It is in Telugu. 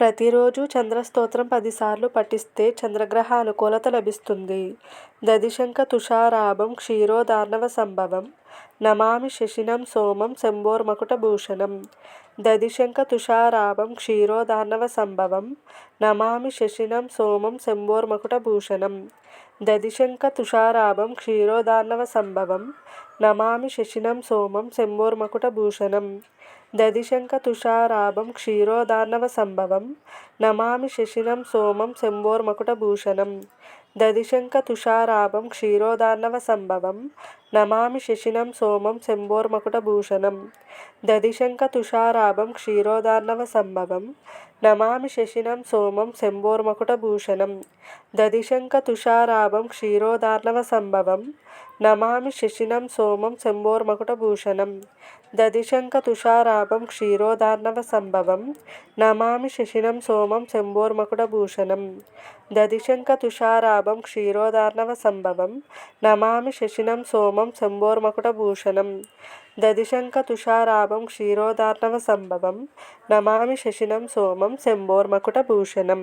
ప్రతిరోజు చంద్రస్తోత్రం పదిసార్లు పఠిస్తే చంద్రగ్రహ అనుకూలత లభిస్తుంది. దదిశంక తుషారాభం క్షీరోదార్ణవ సంభవం నమామి శశినం సోమం శంభోర్మకుటభూషణం దదిశంక తుషారాభం క్షీరోదార్ణవ సంభవం. నమామి శశినం సోమం శంభోర్మకుటభూషణం దదిశంక తుషారాభం క్షీరోదార్ణవ సంభవం. నమామి శశినం సోమం శంభోర్మకుటభూషణం దదిశంక తుషారాభం క్షీరోదార్ణవ సంభవం. నమామి శశినం సోమం శంభోర్మకుటభూషణం దదిశంక తుషారాభం క్షీరోదార్ణవ సంభవం నమామి శశినం సోమం శంభోర్మకుటభూషణం దదిశంక తుషారాభం క్షీరోదార్ణవ సంభవం నమామి శశినం సోమం శంభోర్మకుటభూషణం దదిశంక తుషారాభం క్షీరోదార్ణవ సంభవం నమామి శశినం సోమం శంభోర్మకుటభూషణం. దదిశంక తుషారాభం క్షీరోదార్ణవ సంభవం నమామి శశినం సోమం శంభోర్మకుటభూషణం. దదిశంక తుషారాభం క్షీరోదార్ణవ సంభవం నమామి శశినం సోమం శంభోర్మకుటభూషణం. దదిశంక తుషారాభం క్షీరోదార్ణవ సంభవం నమామి శశినం సోమం శంభోర్మకుటభూషణం.